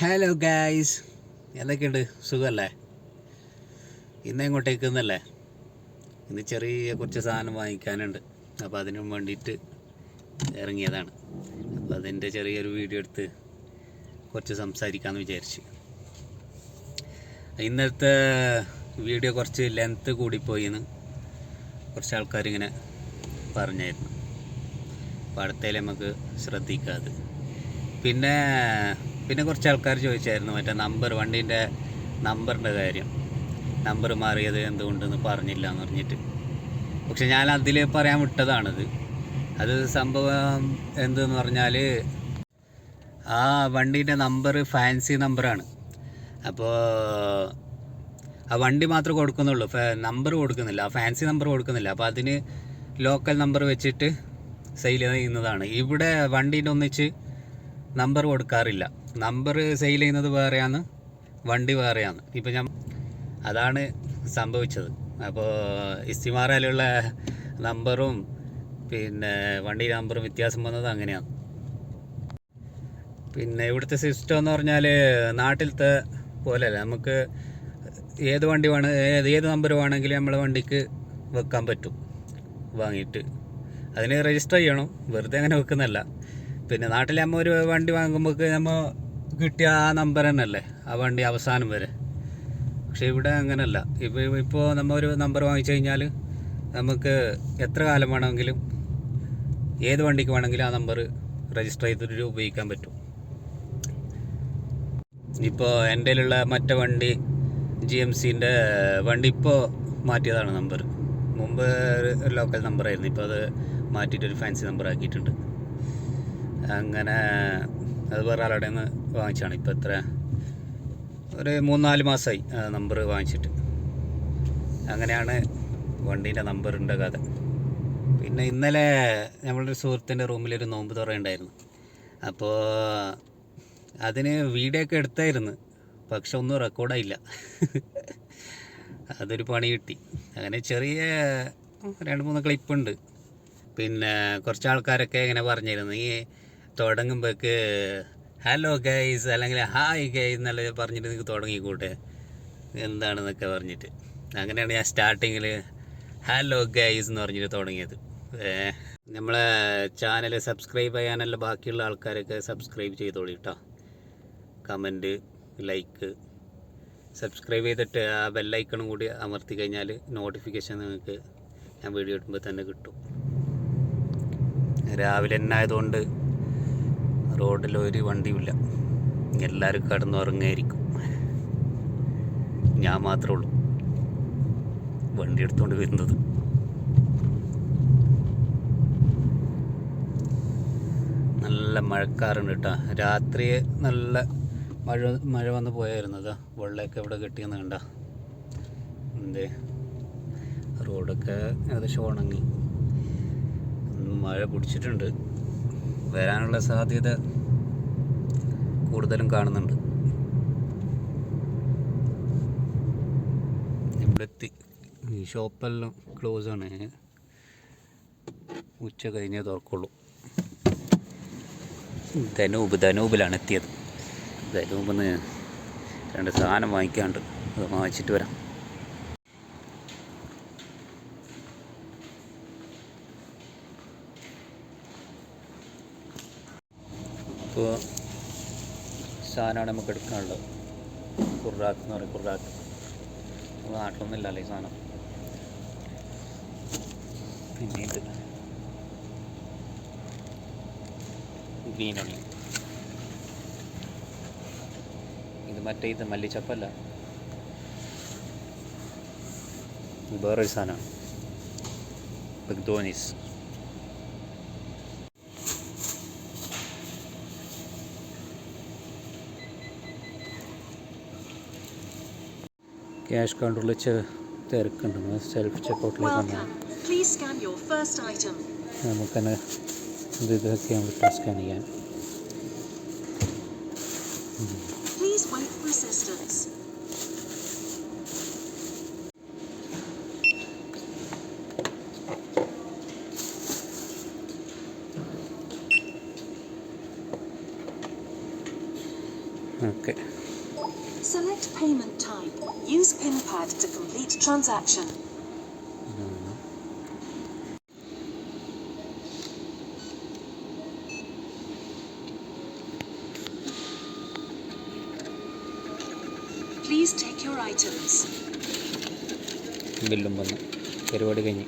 Hello guys എന്തൊക്കെയുണ്ട്? സുഖമല്ലേ ഇന്ന് എങ്ങോട്ടേക്ക് എന്നല്ലേ ഇന്ന് ചെറിയ കുറച്ച് സാധനം വാങ്ങിക്കാനുണ്ട്. അപ്പോൾ അതിനു വേണ്ടിയിട്ട് ഇറങ്ങിയതാണ്. അപ്പോൾ അതിന്റെ ചെറിയൊരു വീഡിയോ എടുത്ത് കുറച്ച് സംസാരിക്കാമെന്ന് വിചാരിച്ച്. ഇന്നത്തെ വീഡിയോ കുറച്ച് ലെങ്ത്ത് കൂടിപ്പോയി എന്ന് കുറച്ച് ആൾക്കാരിങ്ങനെ പറഞ്ഞായിരുന്നു. അപ്പോൾ അടുത്തേലും നമുക്ക് ശ്രദ്ധിക്കാതെ. പിന്നെ പിന്നെ കുറച്ച് ആൾക്കാർ ചോദിച്ചായിരുന്നു മറ്റേ നമ്പർ വണ്ടീന്റെ നമ്പറിന്റെ കാര്യം. നമ്പർ മാറിയത് എന്തുകൊണ്ടെന്ന് പറഞ്ഞില്ല എന്ന് പറഞ്ഞിട്ട്. പക്ഷെ ഞാൻ അതിൽ പറയാൻ വിട്ടതാണത്. അത് സംഭവം എന്തെന്ന് പറഞ്ഞാൽ ആ വണ്ടീന്റെ നമ്പർ ഫാൻസി നമ്പറാണ് അപ്പോൾ ആ വണ്ടി മാത്രം കൊടുക്കുന്നുള്ളൂ. നമ്പർ കൊടുക്കുന്നില്ല. ആ ഫാൻസി നമ്പർ കൊടുക്കുന്നില്ല. അപ്പോൾ അതിന് ലോക്കൽ നമ്പർ വെച്ചിട്ട് സെയിൽ ചെയ്യുന്നതാണ്. ഇവിടെ വണ്ടീന്റെ ഒന്നിച്ച് നമ്പർ കൊടുക്കാറില്ല. നമ്പർ സെയിൽ ചെയ്യുന്നത് വേറെയാണ് വണ്ടി വേറെയാണ്. ഇപ്പം ഞാൻ അതാണ് സംഭവിച്ചത്. അപ്പോൾ ഇസ്തിമാറയിലുള്ള നമ്പറും പിന്നെ വണ്ടി നമ്പറും വ്യത്യാസം വന്നത് അങ്ങനെയാണ്. പിന്നെ ഇവിടുത്തെ സിസ്റ്റം എന്ന് പറഞ്ഞാൽ നാട്ടിലത്തെ പോലെയല്ല. നമുക്ക് ഏത് വണ്ടി വേണ ഏത് ഏത് നമ്പർ വേണമെങ്കിലും നമ്മളെ വണ്ടിക്ക് വെക്കാൻ പറ്റും. വാങ്ങിയിട്ട്. അതിന് രജിസ്റ്റർ ചെയ്യണം. വെറുതെ അങ്ങനെ വെക്കുന്നല്ല പിന്നെ നാട്ടിൽ നമ്മൾ ഒരു വണ്ടി വാങ്ങുമ്പോൾ നമ്മൾ കിട്ടിയ ആ നമ്പർ തന്നെയല്ലേ? ആ വണ്ടി അവസാനം വരെ. പക്ഷെ ഇവിടെ അങ്ങനെയല്ല ഇപ്പോൾ ഇപ്പോൾ നമ്മൾ ഒരു നമ്പർ വാങ്ങിച്ചു കഴിഞ്ഞാൽ നമുക്ക് എത്ര കാലം വേണമെങ്കിലും ഏത് വണ്ടിക്ക് വേണമെങ്കിലും ആ നമ്പർ രജിസ്റ്റർ ചെയ്തിട്ട് ഉപയോഗിക്കാൻ പറ്റും. ഇപ്പോൾ എന്റെ കയ്യിലുള്ള മറ്റേ വണ്ടി ജി എം സിന്റെ വണ്ടി ഇപ്പോൾ മാറ്റിയതാണ് നമ്പർ മുമ്പ് ഒരു ലോക്കൽ നമ്പറായിരുന്നു ഇപ്പോൾ അത് മാറ്റിയിട്ടൊരു ഫാൻസി നമ്പർ ആക്കിയിട്ടുണ്ട്. അങ്ങനെ അത് വേറെ ആളുടെ നിന്ന് വാങ്ങിച്ചാണ് ഇപ്പോൾ എത്ര? ഒരു മൂന്നാൽ മാസമായി നമ്പർ വാങ്ങിച്ചിട്ട്. അങ്ങനെയാണ് വണ്ടീന്റെ നമ്പറിന്റെ കഥ. പിന്നെ ഇന്നലെ നമ്മളുടെ സുഹൃത്തിന്റെ റൂമിലൊരു നോമ്പ് തുറയുണ്ടായിരുന്നു അപ്പോൾ അതിന് വീഡിയോ ഒക്കെ എടുത്തായിരുന്നു. പക്ഷെ ഒന്നും റെക്കോർഡായില്ല അതൊരു പണി കിട്ടി. അങ്ങനെ ചെറിയ രണ്ട് മൂന്ന് ക്ലിപ്പുണ്ട് പിന്നെ കുറച്ച് ആൾക്കാരൊക്കെ ഇങ്ങനെ പറഞ്ഞിരുന്നു. ഈ തുടങ്ങുമ്പോഴേക്ക് ഹലോ ഗൈസ് അല്ലെങ്കിൽ ഹായ് ഗൈസ് എന്നല്ല പറഞ്ഞിട്ട് നിങ്ങൾക്ക് തുടങ്ങിക്കൂട്ടെ എന്താണെന്നൊക്കെ പറഞ്ഞിട്ട്. അങ്ങനെയാണ് ഞാൻ സ്റ്റാർട്ടിങ്ങിൽ ഹലോ ഗൈസ് എന്ന് പറഞ്ഞിട്ട് തുടങ്ങിയത്. നമ്മളെ ചാനൽ സബ്സ്ക്രൈബ് ചെയ്യാനല്ല ബാക്കിയുള്ള ആൾക്കാരൊക്കെ സബ്സ്ക്രൈബ് ചെയ്തോളി കേട്ടോ കമന്റ് ലൈക്ക് സബ്സ്ക്രൈബ് ചെയ്തിട്ട് ആ ബെല്ലൈക്കണും കൂടി അമർത്തി കഴിഞ്ഞാൽ നോട്ടിഫിക്കേഷൻ നിങ്ങൾക്ക് ഞാൻ വീഡിയോ ഇടുമ്പോൾ തന്നെ കിട്ടും. രാവിലെ തന്നെ ആയതുകൊണ്ട് റോഡിൽ ഒരു വണ്ടിയുമില്ല. എല്ലാവരും കടന്നുറങ്ങായിരിക്കും ഞാൻ മാത്രമേ ഉള്ളൂ. വണ്ടി എടുത്തുകൊണ്ട് വരുന്നത്. നല്ല മഴക്കാറുണ്ട് കേട്ടോ. രാത്രി നല്ല മഴ മഴ വന്ന് പോയായിരുന്നതാ വെള്ളമൊക്കെ ഇവിടെ കെട്ടിയെന്ന് കണ്ട. എന്തേ? റോഡൊക്കെ ഏകദേശം ഉണങ്ങി. മഴ പിടിച്ചിട്ടുണ്ട്. വരാനുള്ള സാധ്യത കൂടുതലും കാണുന്നുണ്ട്. ഇവിടെത്തി ഈ ഷോപ്പെല്ലാം ക്ലോസ് ആണ് ഉച്ച കഴിഞ്ഞേ തുറക്കുള്ളൂ. ധനൂപ് ധനൂപിലാണ് എത്തിയത്. ധനൂപിൽ നിന്ന് രണ്ട് സാധനം വാങ്ങിക്കാണ്ട് അത് വാങ്ങിച്ചിട്ട് വരാം. ഇപ്പോൾ സാധനമാണ് നമുക്ക് എടുക്കാനുള്ളത്. കുർറാക്ക് എന്ന് പറയും കുർറാക്ക് നാട്ടിലൊന്നുമില്ല ഈ സാധനം? പിന്നെ ഇത് ഗ്രീനണി ഇത് മറ്റേ ഇത് മല്ലിച്ചപ്പല്ല. വേറൊരു സാധനമാണ്. ബഗ്ദോനീസ്. ക്യാഷ് കൗണ്ടറിൽ തിരക്കുണ്ട് സെൽഫ് ചെക്കൗട്ടിലേക്ക് വന്നാൽ Welcome. Please scan your first item. നമുക്ക് തന്നെ ഇത് ഇതൊക്കെ നമുക്ക് സ്കാൻ ചെയ്യാൻ. Okay Select payment type. Use PIN pad to complete transaction. Please take your items. ബില്ലും വന്നു പരിപാടി കഴിഞ്ഞ്